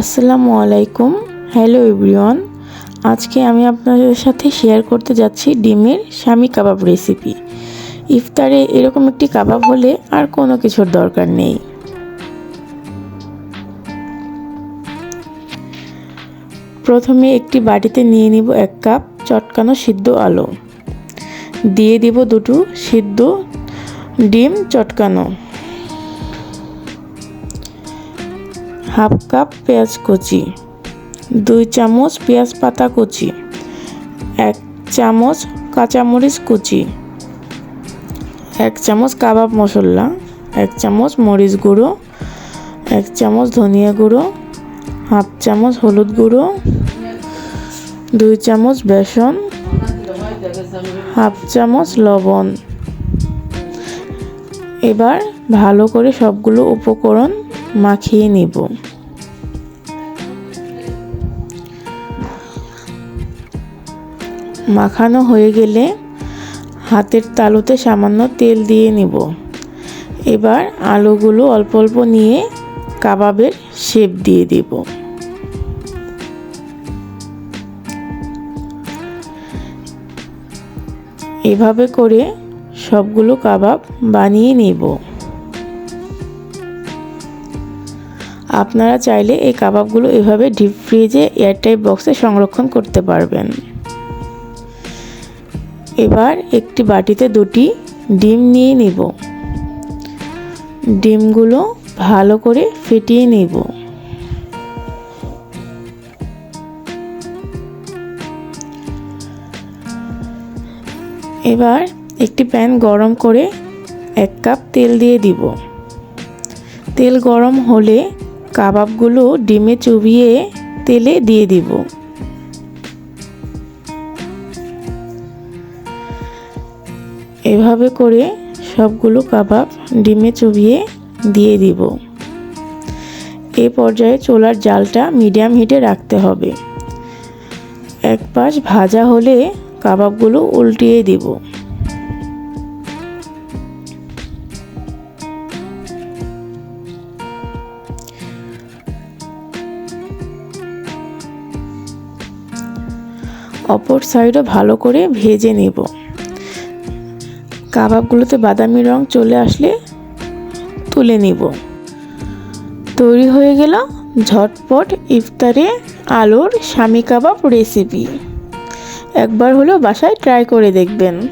আসসালামু আলাইকুম। Hello everyone আজকে আমি আপনাদের সাথে শেয়ার করতে যাচ্ছি ডিমের স্বামী কাবাব রেসিপি ইফতারে এরকম একটি কাবাব হলে আর কোনো কিছুর দরকার নেই। প্রথমে একটি বাটিতে নিয়ে নিব এক কাপ চটকানো সিদ্ধ আলো। দিয়ে দিব দুটো সিদ্ধ ডিম চটকানো। হাফ কাপ পেঁয়াজ কুচি, দুই চামচ পেঁয়াজ পাতা কুচি, এক চামচ কাঁচামরিচ কুচি, এক চামচ কাবাব মশলা, এক চামচ মরিচ গুঁড়ো, এক চামচ ধনিয়া গুঁড়ো, হাফ চামচ হলুদ গুঁড়ো, দুই চামচ বেসন, হাফ চামচ লবণ। এবার ভালো করে সবগুলো উপকরণ মাখিয়ে নিব। মাখানো হয়ে গেলে হাতের তালুতে সামান্য তেল দিয়ে নিব। এবার আলুগুলো অল্প অল্প নিয়ে কাবাবের শেপ দিয়ে দিব। এভাবে করে সবগুলো কাবাব বানিয়ে নেব। আপনারা চাইলে এই কাবাবগুলো এভাবে ডিপ ফ্রিজে এয়ারটাইট বক্সে সংরক্ষণ করতে পারবেন। এবার একটি বাটিতে দুটি ডিম নিয়ে নিব। ডিমগুলো ভালো করে ফেটিয়ে নেব। এবার একটি প্যান গরম করে এক কাপ তেল দিয়ে দিব। তেল গরম হলে কাবাবগুলো ডিমে চুবিয়ে তেলে দিয়ে দিব। এভাবে করে সবগুলো কাবাব ডিমে চুবিয়ে দিয়ে দিব। এ পর্যায়ে চোলার জালটা মিডিয়াম হিটে রাখতে হবে। এক পাশ ভাজা হলে কাবাবগুলো উল্টিয়ে দিব। অপর সাইডও ভালো করে ভেজে নেব। কাবাবগুলোতে বাদামি রং চলে আসলে তুলে নিব। তৈরি হয়ে গেল ঝটপট ইফতারে আলুর স্বামী কাবাব রেসিপি একবার হলেও বাসায় ট্রাই করে দেখবেন।